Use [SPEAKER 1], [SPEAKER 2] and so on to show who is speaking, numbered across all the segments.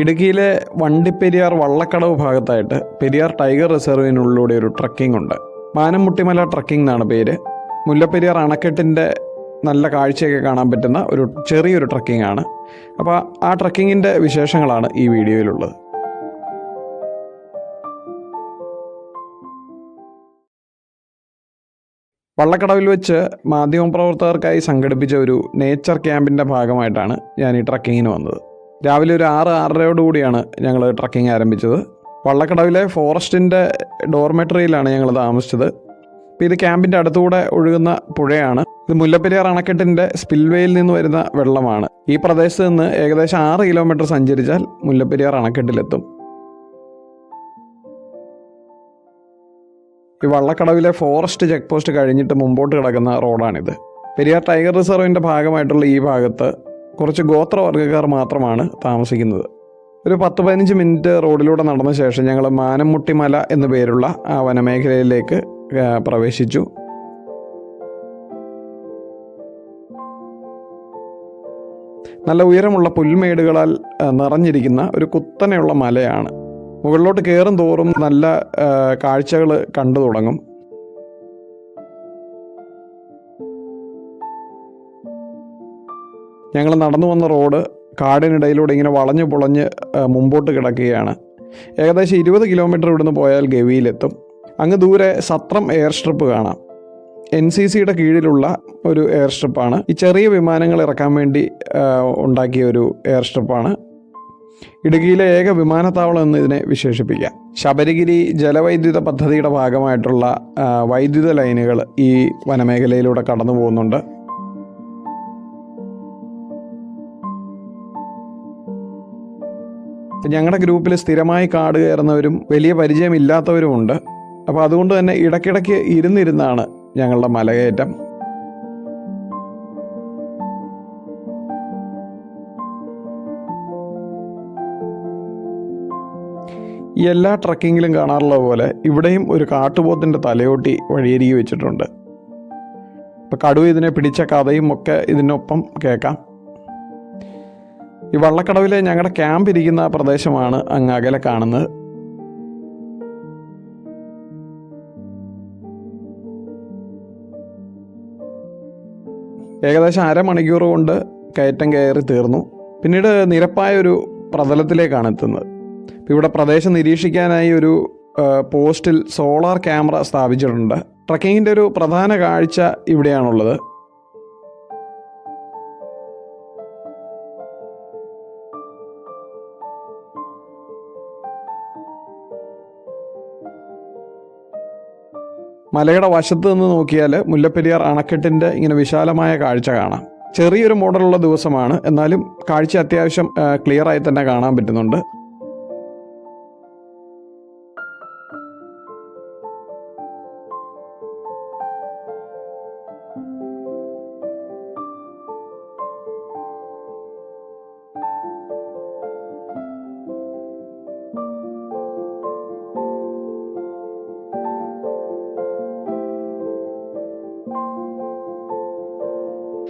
[SPEAKER 1] ഇടുക്കിയിലെ വണ്ടിപ്പെരിയാർ വള്ളക്കടവ് ഭാഗത്തായിട്ട് പെരിയാർ ടൈഗർ റിസർവിനുള്ളിലൂടെ ഒരു ട്രക്കിംഗ് ഉണ്ട്. മാനംമുട്ടിമല ട്രക്കിംഗ് എന്നാണ് പേര്. മുല്ലപ്പെരിയാർ അണക്കെട്ടിന്റെ നല്ല കാഴ്ചയൊക്കെ കാണാൻ പറ്റുന്ന ഒരു ചെറിയൊരു ട്രക്കിംഗ് ആണ്. അപ്പോൾ ആ ട്രക്കിങ്ങിന്റെ വിശേഷങ്ങളാണ് ഈ വീഡിയോയിലുള്ളത്. വള്ളക്കടവിൽ വെച്ച് മാധ്യമപ്രവർത്തകർക്കായി സംഘടിപ്പിച്ച ഒരു നേച്ചർ ക്യാമ്പിന്റെ ഭാഗമായിട്ടാണ് ഞാൻ ഈ ട്രക്കിങ്ങിന് വന്നത്. രാവിലെ ഒരു ആറ് ആറരയോട് കൂടിയാണ് ഞങ്ങൾ ട്രക്കിംഗ് ആരംഭിച്ചത്. വള്ളക്കടവിലെ ഫോറസ്റ്റിന്റെ ഡോർമെറ്ററിയിലാണ് ഞങ്ങൾ താമസിച്ചത്. അപ്പോൾ ഇത് ക്യാമ്പിന്റെ അടുത്തുകൂടെ ഒഴുകുന്ന പുഴയാണ്. ഇത് മുല്ലപ്പെരിയാർ അണക്കെട്ടിന്റെ സ്പിൽവേയിൽ നിന്ന് വരുന്ന വെള്ളമാണ്. ഈ പ്രദേശത്ത് നിന്ന് ഏകദേശം ആറ് കിലോമീറ്റർ സഞ്ചരിച്ചാൽ മുല്ലപ്പെരിയാർ അണക്കെട്ടിലെത്തും. ഈ വള്ളക്കടവിലെ ഫോറസ്റ്റ് ചെക്ക് പോസ്റ്റ് കഴിഞ്ഞിട്ട് മുമ്പോട്ട് കിടക്കുന്ന റോഡാണിത്. പെരിയാർ ടൈഗർ റിസർവിന്റെ ഭാഗമായിട്ടുള്ള ഈ ഭാഗത്ത് കുറച്ച് ഗോത്രവർഗക്കാർ മാത്രമാണ് താമസിക്കുന്നത്. ഒരു പത്ത് പതിനഞ്ച് മിനിറ്റ് റോഡിലൂടെ നടന്ന ശേഷം ഞങ്ങൾ മാനംമുട്ടിമല എന്നു പേരുള്ള ആ വനമേഖലയിലേക്ക് പ്രവേശിച്ചു. നല്ല ഉയരമുള്ള പുൽമേടുകളാൽ നിറഞ്ഞിരിക്കുന്ന ഒരു കുത്തനെയുള്ള മലയാണ്. മുകളിലോട്ട് കയറും തോറും നല്ല കാഴ്ചകൾ കണ്ടു തുടങ്ങും. ഞങ്ങൾ നടന്നു വന്ന റോഡ് കാടിനിടയിലൂടെ ഇങ്ങനെ വളഞ്ഞു പൊളഞ്ഞ് മുമ്പോട്ട് കിടക്കുകയാണ്. ഏകദേശം ഇരുപത് കിലോമീറ്റർ ഇവിടുന്ന് പോയാൽ ഗവിയിലെത്തും. അങ്ങ് ദൂരെ സത്രം എയർ സ്ട്രിപ്പ് കാണാം. എൻ സി സിയുടെ കീഴിലുള്ള ഒരു എയർ സ്ട്രിപ്പാണ്. ഈ ചെറിയ വിമാനങ്ങൾ ഇറക്കാൻ വേണ്ടി ഉണ്ടാക്കിയ ഒരു എയർ സ്ട്രിപ്പാണ്. ഇടുക്കിയിലെ ഏക വിമാനത്താവളം എന്ന് ഇതിനെ വിശേഷിപ്പിക്കാം. ശബരിഗിരി ജലവൈദ്യുത പദ്ധതിയുടെ ഭാഗമായിട്ടുള്ള വൈദ്യുത ലൈനുകൾ ഈ വനമേഖലയിലൂടെ കടന്നു പോകുന്നുണ്ട് ഞങ്ങളുടെ ഗ്രൂപ്പിൽ സ്ഥിരമായി കാട് കയറുന്നവരും വലിയ പരിചയമില്ലാത്തവരുമുണ്ട് അപ്പോൾ അതുകൊണ്ട് തന്നെ ഇടയ്ക്കിടയ്ക്ക് ഇരുന്നിരുന്നാണ് ഞങ്ങളുടെ മലകയറ്റം. എല്ലാ ട്രക്കിങ്ങിലും കാണാറുള്ള പോലെ ഇവിടെയും ഒരു കാട്ടുപോത്തിന്റെ തലയോട്ടി വഴിയരികി വെച്ചിട്ടുണ്ട്. ഇപ്പം കടുവ ഇതിനെ പിടിച്ച കഥയും ഒക്കെ ഇതിനൊപ്പം കേൾക്കാം. ഈ വള്ളക്കടവിലെ ഞങ്ങളുടെ ക്യാമ്പ് ഇരിക്കുന്ന പ്രദേശമാണ് അങ്ങ് അകലെ കാണുന്നത്. ഏകദേശം അരമണിക്കൂർ കൊണ്ട് കയറ്റം കയറി തീർന്നു. പിന്നീട് നിരപ്പായ ഒരു പ്രതലത്തിലേക്കാണ് എത്തുന്നത്. ഇവിടെ പ്രദേശം നിരീക്ഷിക്കാനായി ഒരു പോസ്റ്റിൽ സോളാർ ക്യാമറ സ്ഥാപിച്ചിട്ടുണ്ട്. ട്രക്കിങ്ങിന്റെ ഒരു പ്രധാന കാഴ്ച ഇവിടെയാണുള്ളത്. മലയുടെ വശത്ത് നിന്ന് നോക്കിയാൽ മുല്ലപ്പെരിയാർ അണക്കെട്ടിന്റെ ഇങ്ങനെ വിശാലമായ കാഴ്ച കാണാം. ചെറിയൊരു മോഡലുള്ള ദിവസമാണ്. എന്നാലും കാഴ്ച അത്യാവശ്യം ക്ലിയർ ആയി തന്നെ കാണാൻ പറ്റുന്നുണ്ട്.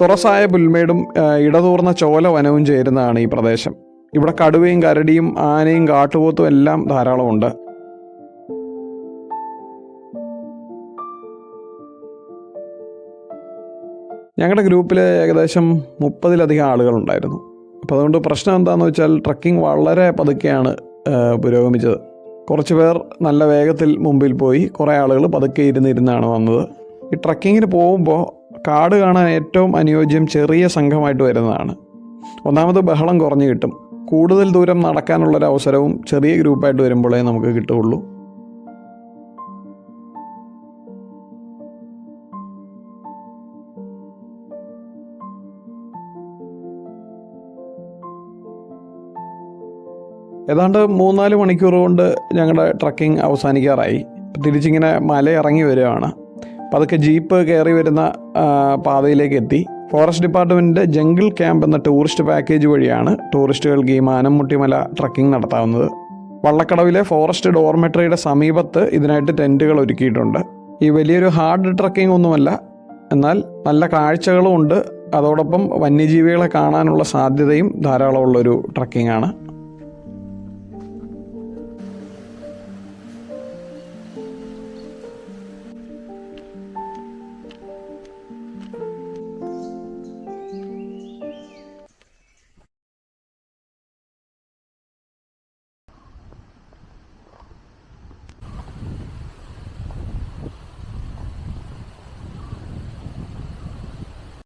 [SPEAKER 1] തുറസായ പുൽമേടും ഇടതൂർന്ന ചോല വനവും ചേരുന്നതാണ് ഈ പ്രദേശം. ഇവിടെ കടുവയും കരടിയും ആനയും കാട്ടുപോത്തും എല്ലാം ധാരാളമുണ്ട്. ഞങ്ങളുടെ ഗ്രൂപ്പിൽ ഏകദേശം മുപ്പതിലധികം ആളുകളുണ്ടായിരുന്നു. അപ്പോൾ അതുകൊണ്ട് പ്രശ്നം എന്താണെന്ന് വെച്ചാൽ ട്രക്കിംഗ് വളരെ പതുക്കെയാണ് പുരോഗമിച്ചത്. കുറച്ച് പേർ നല്ല വേഗത്തിൽ മുമ്പിൽ പോയി കുറേ ആളുകൾ പതുക്കെ ഇരുന്നിരുന്നാണ് വന്നത്. ഈ ട്രക്കിങ്ങിന് പോകുമ്പോൾ കാട് കാണാൻ ഏറ്റവും അനുയോജ്യം ചെറിയ സംഘമായിട്ട് വരുന്നതാണ്. ഒന്നാമത് ബഹളം കുറഞ്ഞു കിട്ടും. കൂടുതൽ ദൂരം നടക്കാനുള്ളൊരു അവസരവും ചെറിയ ഗ്രൂപ്പായിട്ട് വരുമ്പോഴേ നമുക്ക് കിട്ടുകയുള്ളൂ. ഏതാണ്ട് മൂന്നാൽ മണിക്കൂർ കൊണ്ട് ഞങ്ങളുടെ ട്രക്കിംഗ് അവസാനിക്കാറായി. തിരിച്ചിങ്ങനെ മല ഇറങ്ങി വരികയാണ്. അപ്പോൾ അതൊക്കെ ജീപ്പ് കയറി വരുന്ന പാതയിലേക്ക് എത്തി. ഫോറസ്റ്റ് ഡിപ്പാർട്ട്മെന്റ് ജംഗിൾ ക്യാമ്പ് എന്ന ടൂറിസ്റ്റ് പാക്കേജ് വഴിയാണ് ടൂറിസ്റ്റുകൾക്ക് ഈ മാനംമുട്ടിമല ട്രക്കിംഗ് നടത്താവുന്നത്. വള്ളക്കടവിലെ ഫോറസ്റ്റ് ഡോർമെട്രിയുടെ സമീപത്ത് ഇതിനായിട്ട് ടെന്റുകൾ ഒരുക്കിയിട്ടുണ്ട്. ഈ വലിയൊരു ഹാർഡ് ട്രക്കിംഗ് ഒന്നുമല്ല എന്നാൽ നല്ല കാഴ്ചകളും ഉണ്ട്. അതോടൊപ്പം വന്യജീവികളെ കാണാനുള്ള സാധ്യതയും ധാരാളമുള്ളൊരു ട്രക്കിംഗ് ആണ്.